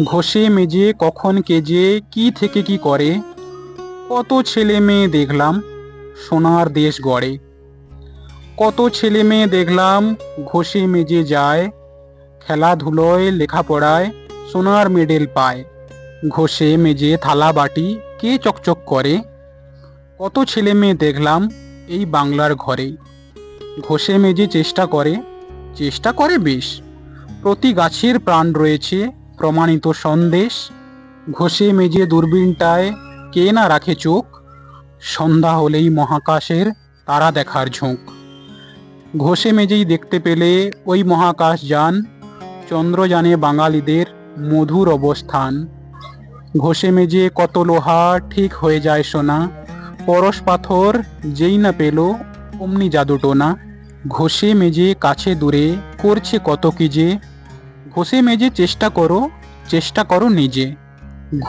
ঘষে মেজে কখন কেজে কি থেকে কি করে, কত ছেলে মেয়ে দেখলাম সোনার দেশ গড়ে। কত ছেলে মেয়ে দেখলাম ঘষে মেজে যায়, খেলাধুলোয়, লেখাপড়ায় সোনার মেডেল পায়। ঘষে মেজে থালা বাটি কে চকচক করে, কত ছেলে মেয়ে দেখলাম এই বাংলার ঘরে। ঘষে মেজে চেষ্টা করে চেষ্টা করে বেশ। প্রতি গাছের প্রাণ রয়েছে প্রমাণিত সন্দেশ, ঘষে মেজে দূরবীনটায় কে না রাখে চোখ, সন্ধ্যা হলেই মহাকাশের তারা দেখার ঝোঁক। ঘষে মেজেই দেখতে পেলে ওই মহাকাশ যান চন্দ্রযানে বাঙালিদের মধুর অবস্থান। ঘষে মেজে কত লোহা, ঠিক হয়ে যায় সোনা, পরশ পাথর যেই না পেল অমনি জাদুটোনা ঘষে মেজে কাছে দূরে করছে কত কি যে ঘষে মেজে চেষ্টা করো চেষ্টা করো নিজে।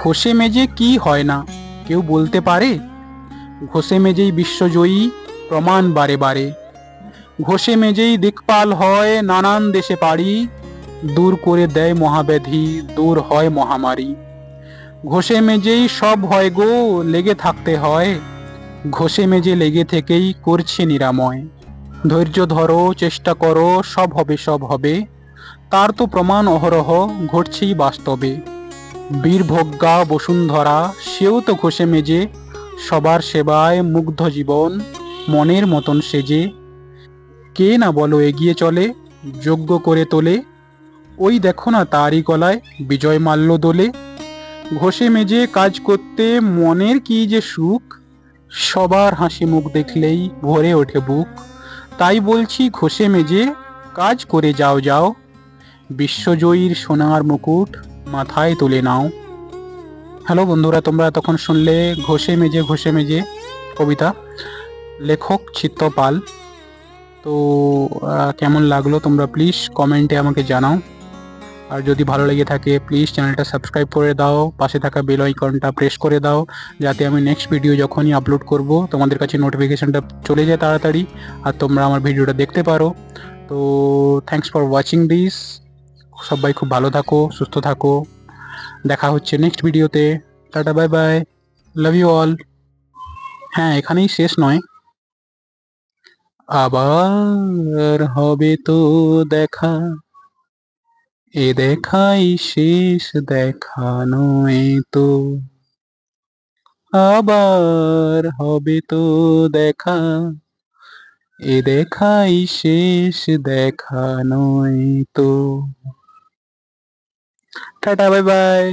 ঘষে মেজে কি হয় না, কেউ বলতে পারে? ঘষে মেজেই বিশ্বজয়ী, প্রমাণ বারে বারে। ঘষে মেজেই দিকপাল হয় নানান দেশে পাড়ি, দূর করে দেয় মহাব্যাধি, দূর হয় মহামারী। ঘষে মেজেই সব হয় গো, লেগে থাকতে হয়। ঘষে মেজে লেগে থেকেই করছে নিরাময়। ধৈর্য ধরো, চেষ্টা করো, সব হবে সব হবে। তার তো প্রমাণ অহরহ ঘটছেই বাস্তবে। বীরভোগ্যা বসুন্ধরা, সেও তো ঘষে মেজে, সবার সেবায় মুগ্ধ জীবন, মনের মতন সেজে। কে না বলো এগিয়ে চলে, যোগ্য করে তোলে। ওই দেখো না তারই গলায় বিজয় মাল্য দোলে। ঘষে মেজে কাজ করতে মনের কি যে সুখ, সবার হাসি মুখ দেখলেই ভরে ওঠে বুক। তাই বলছি ঘষে মেজে, কাজ করে যাও যাও বিশ্বজয়ীর সোনার মুকুট মাথায় তুলে নাও। হ্যালো বন্ধুরা, তোমরা তখন শুনলে ঘষে মেজে ঘষে মেজে কবিতা। লেখক চিত্তপাল। তো কেমন লাগল তোমরা প্লিজ কমেন্টে আমাকে জানাও। আর যদি ভালো লেগে থাকে প্লিজ চ্যানেলটা সাবস্ক্রাইব করে দাও, পাশে থাকা বেল আইকনটা প্রেস করে দাও, যাতে আমি নেক্সট ভিডিও যখনই আপলোড করব, তোমাদের কাছে নোটিফিকেশনটা চলে যায় তাড়াতাড়ি, আর তোমরা আমার ভিডিওটা দেখতে পারো। তো থ্যাঙ্কস ফর ওয়াচিং দিস সবাই খুব ভালো থাকো, সুস্থ থাকো। দেখা হচ্ছে নেক্সট ভিডিওতে ta ta bye bye love you all হ্যাঁ এখানেই শেষ নয়। আবার হবে তো দেখা। এ দেখাই শেষ, দেখা নয় তো। আবার হবে তো দেখা। এ দেখাই শেষ, দেখা নয় তো। Tata bye by